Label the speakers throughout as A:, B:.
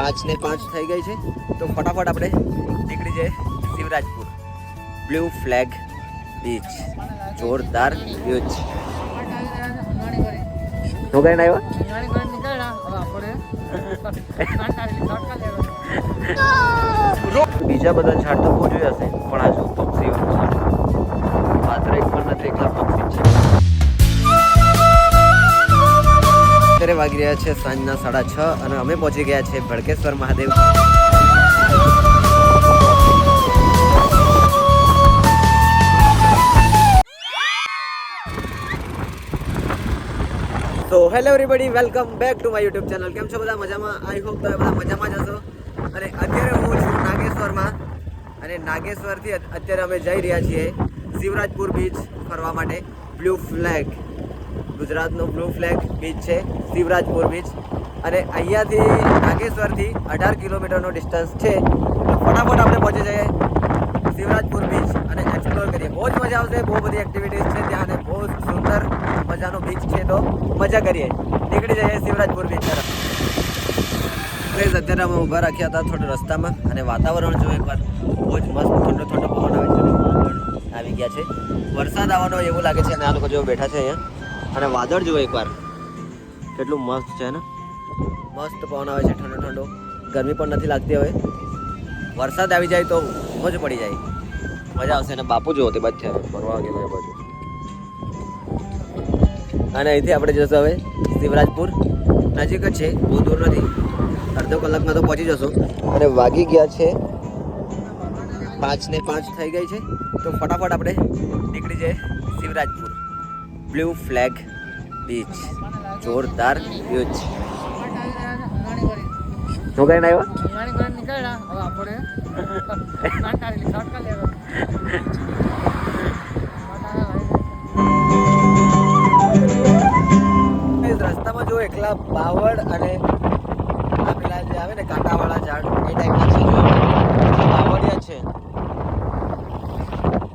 A: પાંચ ને પાંચ થઈ ગઈ છે. તો ફટાફટ આપણે નીકળી જઈએ શિવરાજપુર. બ્લુ ફ્લેગ બીચ જોરદાર વ્યૂ છે કઈ આવ્યો? બીજા બધા ઝાડ તો બહુ જોયા હશે પણ આ રહ્યા છે સાંજના સાડા છ અને અમે પહોંચી ગયા છે ભડકેશ્વર મહાદેવ. તો hello everybody welcome back to my YouTube channel કેમ છો બધા? મજામાં? આઈ હોપ તમે બધા મજામાં જ હશો. અને અત્યારે હું છું નાગેશ્વરમાં. અને નાગેશ્વરથી અત્યારે અમે જઈ રહ્યા છીએ શિવરાજપુર બીચ ફરવા માટે. બ્લુ ફ્લેગ ગુજરાતનો બ્લુ ફ્લેગ બીચ છે, શિવરાજપુર બીચ અને અહીંયાથી નાગેશ્વરથી અઢાર કિલોમીટરનો ડિસ્ટન્સ છે. તો ફટાફટ આપણે પહોંચી જઈએ શિવરાજપુર બીચ અને એક્સપ્લોર કરીએ. બહુ જ મજા આવશે, બહુ બધી એક્ટિવિટીઝ છે ત્યાં અને બહુ સુંદર મજાનો બીચ છે તો મજા કરીએ. નીકળી જઈએ શિવરાજપુર બીચ તરફ. પ્લીઝ અત્યારે અમે ઊભા રાખ્યા હતા થોડા રસ્તામાં અને વાતાવરણ જો એકવાર બહુ જ મસ્ત ઠંડો ઠંડો પવન આવે છે આવી ગયા છે. વરસાદ આવવાનો એવું લાગે છે અને આ લોકો જો બેઠા છે અહીંયા. અને વાદળ જુઓ એકવાર. કેટલું મસ્ત છે ને? મસ્ત પવન આવે છે ઠંડો ઠંડો. ગરમી પણ નથી લાગતી હવે. વરસાદ આવી જાય તો મોજ પડી જાય. મજા આવશે અને બાપુ જુઓ તે છે ફરવા ગયેલો બાજુ. અને અહીંથી આપણે જશું હવે શિવરાજપુર. નજીક જ છે બહુ દૂર નથી. અડધો કલાકમાં તો પહોંચી જશું. અને વાગી ગયા છે. પાંચ ને પાંચ થઈ ગઈ છે. તો ફટાફટ આપણે નીકળી જઈએ શિવરાજપુર. Blue flag beach. જોરદાર વ્યૂ છે. શું કહીને આવ્યો? રસ્તામાં જો એકલા બાવળ અને આ પેલા જે આવે ને કાંટાવાળા ઝાડ, એ ટાઈપના છે. બાવળિયા છે.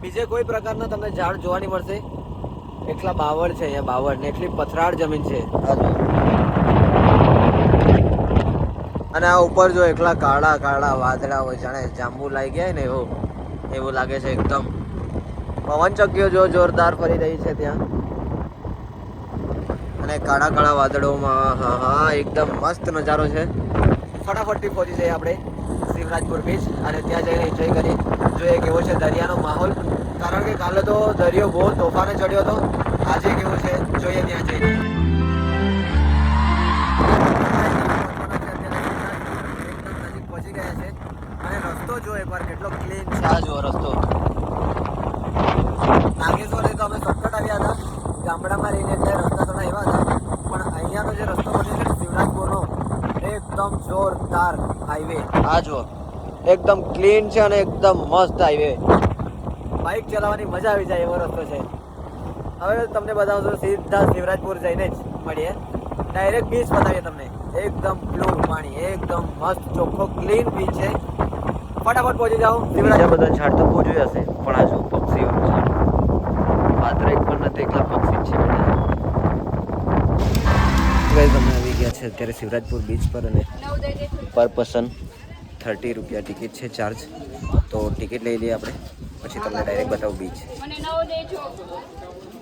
A: બીજે કોઈ પ્રકારના તમને ઝાડ જોવા નહીં મળશે? એકલા બાવળ છે અહીંયા બાવળ ને એટલી પથરાળ જમીન છે. અને આ ઉપર જો એકલા કાળા કાળા વાદળા હોય, જાણે જાંબુ લાગી ગયા ને એવું એવું લાગે છે એકદમ. પવન ચક્કીઓ જો જોરદાર ફરી રહી છે ત્યાં. અને કાળા કાળા વાદળોમાં, હા હા, એકદમ મસ્ત નજારો છે. ફટાફટથી પહોંચી જઈએ આપણે શિવરાજપુર બીચ અને ત્યાં જઈને એન્જોય કરીએ. જોઈએ કેવો છે દરિયાનો માહોલ. કારણ કે કાલે તો દરિયો બહુ તોફાને ચડ્યો હતો. આજે કેવું છે? જોઈએ ત્યાં જઈને. પહોંચી ગયા છે અને રસ્તો જો એકવાર કેટલો ક્લીન છે. આ જુઓ રસ્તો? નાગેશ્વરથી તો અમે શોર્ટકટ આવ્યા હતા. ગામડામાં રહીને એટલે રસ્તા થોડા એવા હતા. પણ અહીંયાનો જે રસ્તો છે શિવરાજપુરનો એકદમ જોરદાર હાઈવે આ જુઓ. એકદમ ક્લીન છે અને એકદમ મસ્ત હાઈવે બાઇક ચલાવવાની મજા આવી જાય એવો રસ્તો છે. હવે તમને બતાવશું સીધા શિવરાજપુર જઈને જ મળીએ. ડાયરેક્ટ બીચ બતાવીએ તમને. એકદમ બ્લુ પાણી એકદમ મસ્ત ચોખ્ખો ક્લીન બીચ છે. ફટાફટ પહોંચી જાઓ. શિવરાજ બધા ઝાડ તો બહુ જોયા હશે પણ આજુ પક્ષીઓ પક્ષીઓનું ઝાડ માત્ર એક પણ નથી એકલા પક્ષી છે તમે અમે આવી ગયા છે અત્યારે શિવરાજપુર બીચ પર અને પર પર્સન થર્ટી રૂપિયા ટિકિટ છે ચાર્જ તો ટિકિટ લઈ લઈએ આપણે. પછી તમને ડાયરેક્ટ બતાવું બીચ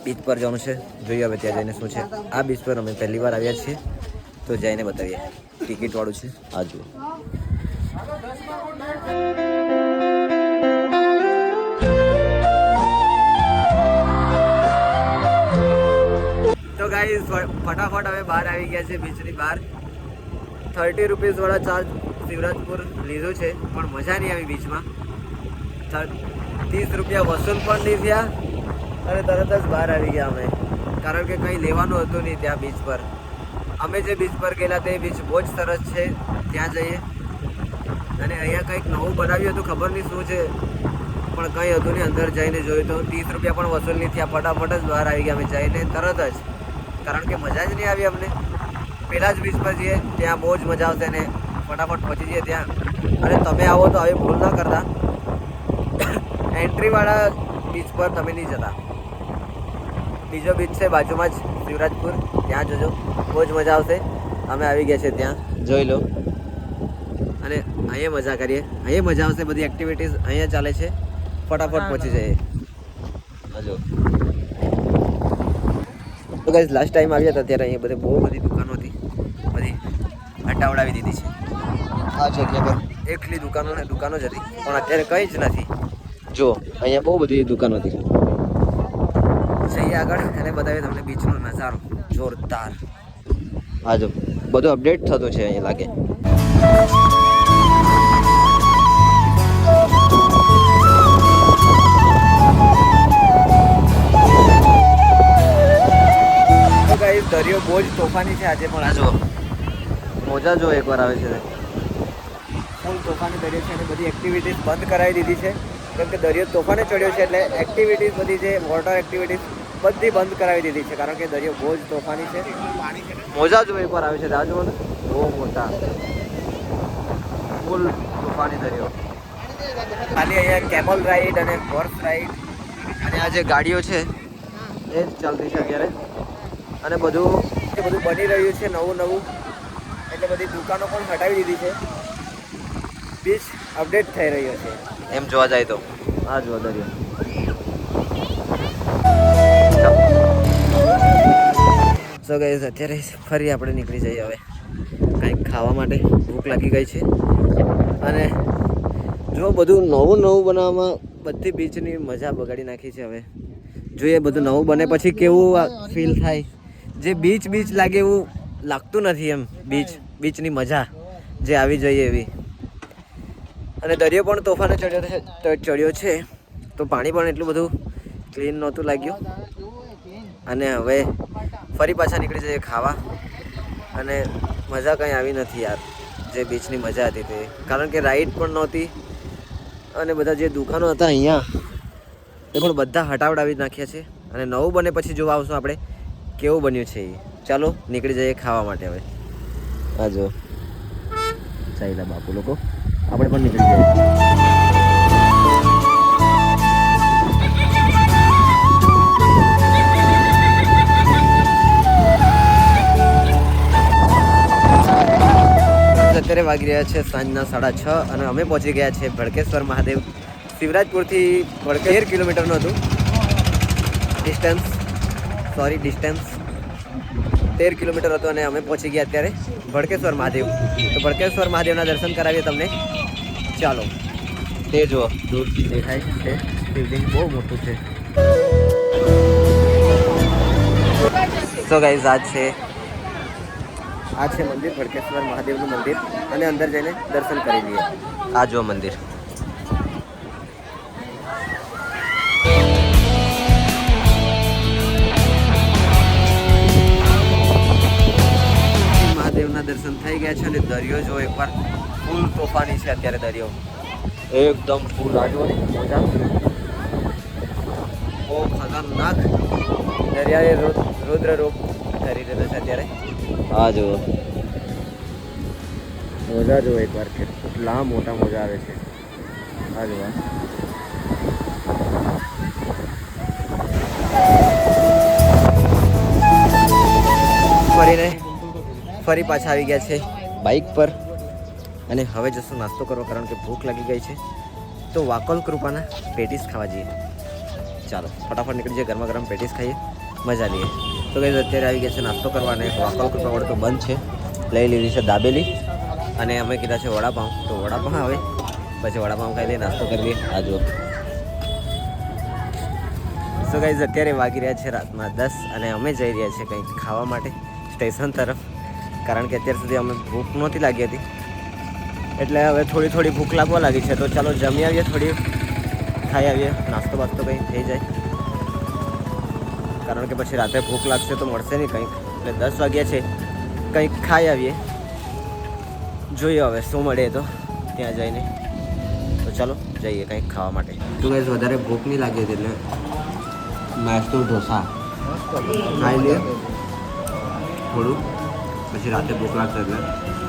A: બીચ પર જવાનું છે. જોઈએ હવે ત્યાં જઈને શું છે. આ બીચ પર અમે પહેલી વાર આવ્યા છીએ. તો જઈને બતાવીએ. ટિકિટ વાળું છે. આ જુઓ. તો ગાઈઝ ફટાફટ હવે બહાર આવી ગયા છે બીચની બહાર. થર્ટી રૂપીઝ વાળા ચાર્જ શિવરાજપુર લીધો છે પણ મજા નહીં આવી બીચમાં ત્રીસ રૂપિયા વસૂલ પણ નહીં થયા. અને તરત જ બહાર આવી ગયા અમે. કારણ કે કંઈ લેવાનું હતું નહીં ત્યાં બીચ પર. અમે જે બીચ પર ગયેલા તે બીચ બહુ જ સરસ છે. ત્યાં જઈએ. અને અહીંયા કંઈક નવું બનાવ્યું હતું, ખબર નહીં શું છે. પણ કંઈ હતું નહીં, અંદર જઈને જોયું તો ત્રીસ રૂપિયા પણ વસૂલ નહીં થયા. ફટાફટ જ બહાર આવી ગયા અમે જઈને, તરત જ. કારણ કે મજા જ નહીં આવી અમને. પહેલાં જ બીચ પર જઈએ, ત્યાં બહુ જ મજા આવશે ને ફટાફટ પહોંચી જઈએ ત્યાં. અને તમે આવો તો હવે ભૂલ ના કરતા. એન્ટ્રીવાળા બીચ પર તમે નહીં જતા. બીજો બીચ છે બાજુમાં જ શિવરાજપુર. ત્યાં જજો. બહુ જ મજા આવશે. અમે આવી ગયા છે ત્યાં. જોઈ લો. અને અહીંયા મજા કરીએ. અહીંયા મજા આવશે બધી એક્ટિવિટીઝ અહીંયા ચાલે છે. ફટાફટ પહોંચી જઈએ. હજો. તો ગાઈઝ લાસ્ટ ટાઈમ આવ્યા હતા ત્યારે અહીંયા બધે બહુ બધી દુકાનો હતી. બધી હટાવડાવી દીધી છે. આ જગ્યા પર. એકલી દુકાનો ને દુકાનો જ હતી. પણ અત્યારે કંઈ જ નથી. જો અહીંયા બહુ બધી દુકાનો હતી. જઈએ આગળ અને બતાવીએ તમને બીચનો નજારો. જોરદાર. હા જો બધું અપડેટ થતું છે અહીંયા લાગે. દરિયો બહુ જ તોફાની છે આજે પણ. આ જો મોજા જો એકવાર આવે છે. ફૂલ તોફાની દરિયો છે અને બધી એક્ટિવિટીઝ બંધ કરાવી દીધી છે. કેમ કે દરિયો તોફાને ચડ્યો છે એટલે એક્ટિવિટીઝ બધી જે વોટર એક્ટિવિટીઝ બધી બંધ કરાવી દીધી છે. કારણ કે દરિયો બહુ જ તોફાની છે. મોજા જો એકવાર આવે છે. આ બહુ મોટા. ફૂલ તોફાની દરિયો. ખાલી અહીંયા કેમલ રાઈડ અને હોર્સ રાઈડ અને આ જે ગાડીઓ છે એ જ ચાલતી છે અત્યારે. અને બધું એ બધું બની રહ્યું છે નવું નવું. એટલે બધી દુકાનો પણ હટાવી દીધી છે. બીચ અપડેટ થઈ રહ્યો છે. એમ જોવા જાય તો. આ જોવા દરિયો સો ગાઈઝ અત્યારે ફરી આપણે નીકળી જઈએ હવે. કંઈક ખાવા માટે ભૂખ લાગી ગઈ છે. અને જો બધું નવું નવું બનાવવામાં બધી બીચની મજા બગાડી નાખી છે હવે. જોઈએ બધું નવું બને પછી કેવું ફીલ થાય? જે બીચ બીચ લાગે એવું લાગતું નથી એમ બીચ બીચની મજા, જે આવી જોઈએ એવી. અને દરિયો પણ તોફાને ચડ્યો ચડ્યો છે. તો પાણી પણ એટલું બધું ક્લીન નહોતું લાગ્યું. અને હવે ફરી પાછા નીકળી જઈએ ખાવા. અને મજા કંઈ આવી નથી યાર, જે બીચની મજા હતી તે. કારણ કે રાઈડ પણ નહોતી. અને બધા જે દુકાનો હતા અહીંયા, એ પણ બધા હટાવડાવી નાખ્યા છે. અને નવું બને પછી જોવા આવશું આપણે, કેવું બન્યું છે એ. ચાલો, નીકળી જઈએ ખાવા માટે હવે. આ જો. ચાલ્યા બાપુ લોકો, આપણે પણ નીકળી જઈએ. અત્યારે વાગી રહ્યા છે સાંજના સાડા છ અને અમે પહોંચી ગયા છે ભડકેશ્વર મહાદેવ. શિવરાજપુરથી ભડકેર કિલોમીટરનું હતું. ડિસ્ટન્સ સોરી ડિસ્ટન્સ તેર કિલોમીટર હતું અને અમે પહોંચી ગયા અત્યારે ભડકેશ્વર મહાદેવ. તો ભડકેશ્વર મહાદેવના દર્શન કરાવીએ તમને. ચાલો. તે જુઓ દૂરથી દેખાય છે. શિવલિંગ બહુ મોટું છે. સો ગાઈઝ આ છે આ છે મંદિર ભડકેશ્વર મહાદેવનું મંદિર. અને અંદર જઈને દર્શન કરી લઈએ. આ જો મંદિર. મહાદેવના દર્શન થઈ ગયા છે અને દરિયો જો એકવાર ફૂલ તોફાની છે અત્યારે દરિયો. એકદમ ફૂલ આજુ મોજા. બહુ ખતરનાક દરિયાએ રુદ્ર રૂપ કરી રહ્યો છે અત્યારે. આ જુઓ. મોજા જુઓ એકવાર કેટલા મોટા મોજા આવે છે. આ જુઓ. ફરીને ફરી પાછા આવી ગયા છે બાઇક પર. અને હવે જશું નાસ્તો કરવા કારણ કે ભૂખ લાગી ગઈ છે. તો વાકોલ કૃપાના પેટીસ ખાવા જઈએ. ચાલો, ફટાફટ નીકળી જઈએ ગરમા ગરમ પેટીસ ખાઈએ. મજા લઈએ. તો કઈ અત્યારે આવી ગયા છે નાસ્તો કરવા અને વાકલ કૃપા વડે તો બંધ છે. લઈ લીધી છે દાબેલી. અને અમે કીધા છે વડાપાઉં. તો વડાપાઉં આવે. પછી વડાપાઉં ખાઈ લઈએ, નાસ્તો કરી લઈએ. આ જુઓ. સો ગાઈઝ અત્યારે વાગી રહ્યા છે રાતના દસ અને અમે જઈ રહ્યા છીએ કંઈક ખાવા માટે સ્ટેશન તરફ. કારણ કે અત્યાર સુધી અમે ભૂખ નહોતી લાગી હતી. એટલે હવે થોડી થોડી ભૂખ લાગવા લાગી છે. તો ચાલો જમી આવીએ થોડી. ખાઈ આવીએ. નાસ્તો બાસ્તો કંઈ થઈ જાય. કારણ કે પછી રાતે ભૂખ લાગશે તો મળશે નહીં કંઈક. એટલે દસ વાગ્યા છે. કંઈક ખાઈ આવીએ. જોઈએ હવે શું મળે તો. ત્યાં જઈને. તો ચાલો જઈએ કંઈક ખાવા માટે. તું કઈ વધારે ભૂખ નહીં લાગી હતી એટલે નાસ્તો ઢોસા ખાઈ લે. થોડું. પછી રાતે ભૂખ લાગશે એટલે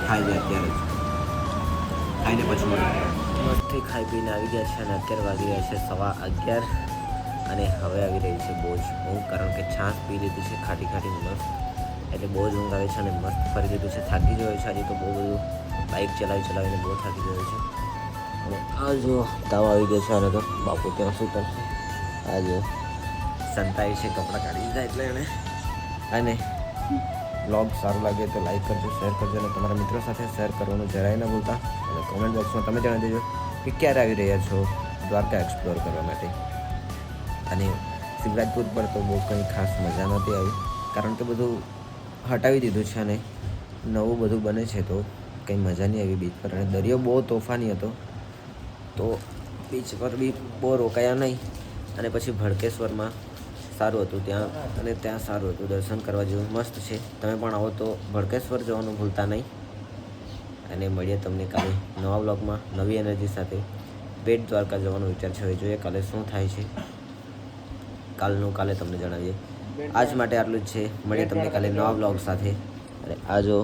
A: ખાઈ જાય અત્યારે. ખાઈને પછી મળે મસ્તી ખાઈ પીને આવી ગયા છે અને અત્યારે વાગી ગયા છે સવા અગિયાર. અને હવે આવી રહી છે બહુ જ ઊંઘ કારણ કે છાશ પી લીધી છે, ખાટી ખાટી મસ્ત. એટલે બહુ જ ઊંઘ આવે છે અને મસ્ત ફરી લીધું છે. થાકી ગયો છે આજે તો બહુ બધું. બાઇક ચલાવી ચલાવીને બહુ થાકી ગયો છે. અને આ જો તાવ આવી ગયો છે અને તો. બાપુ, ત્યાં શું કરશે? આ જો સંતાઈ છે, કપડાં કાઢી દીધા એટલે એને અને બ્લોગ સારું લાગે તો લાઈક કરજો શેર કરજો અને તમારા મિત્રો સાથે શેર કરવાનું જરાય ન ભૂલતા. અને કોમેન્ટ બોક્સમાં તમે જણાવી દેજો કે ક્યારે આવી રહ્યા છો? દ્વારકા એક્સપ્લોર કરવા માટે. અને શિવરાજપુર પર તો બહુ કંઈ ખાસ મજા નહોતી આવી. કારણ કે બધું હટાવી દીધું છે અને નવું બધું બને છે તો કંઈ મજા નહીં આવી બીચ પર. અને દરિયો બહુ તોફાની હતો. તો બીચ પર બી બહુ રોકાયા નહીં. અને પછી ભડકેશ્વરમાં સારું હતું ત્યાં. અને ત્યાં સારું હતું. દર્શન કરવા જેવું મસ્ત છે. તમે પણ આવો તો ભડકેશ્વર જવાનું ભૂલતા નહીં. અને મળીએ તમને કાલે નવા બ્લોગમાં નવી એનર્જી સાથે. બેટ દ્વારકા જવાનો વિચાર છે. હવે જોઈએ કાલે શું થાય છે. કાલનું કાલે તમને જણાવીએ. આજ માટે આટલું જ છે. મળીએ તમને કાલે નવા બ્લોગ સાથે. અને આ જો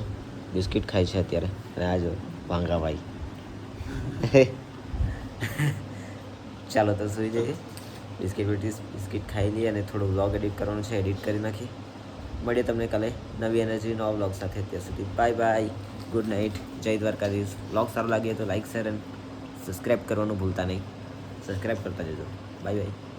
A: બિસ્કિટ ખાય છે અત્યારે. અને આ જો ભાંગાભાઈ ચાલો તો સુઈ જઈએ. બિસ્કિટ બિસ્કિટ ખાઈ લઈએ અને થોડું બ્લોગ એડિટ કરવાનું છે એડિટ કરી નાખી મળીએ તમને કાલે નવી એનર્જી નવા બ્લોગ સાથે ત્યાં સુધી. બાય બાય ગુડ નાઇટ જય દ્વારકાધીશ. બ્લોગ સારો લાગે તો લાઇક શેર અને સબસ્ક્રાઈબ કરવાનું ભૂલતા નહીં. સબસ્ક્રાઈબ કરતા જજો. Bye bye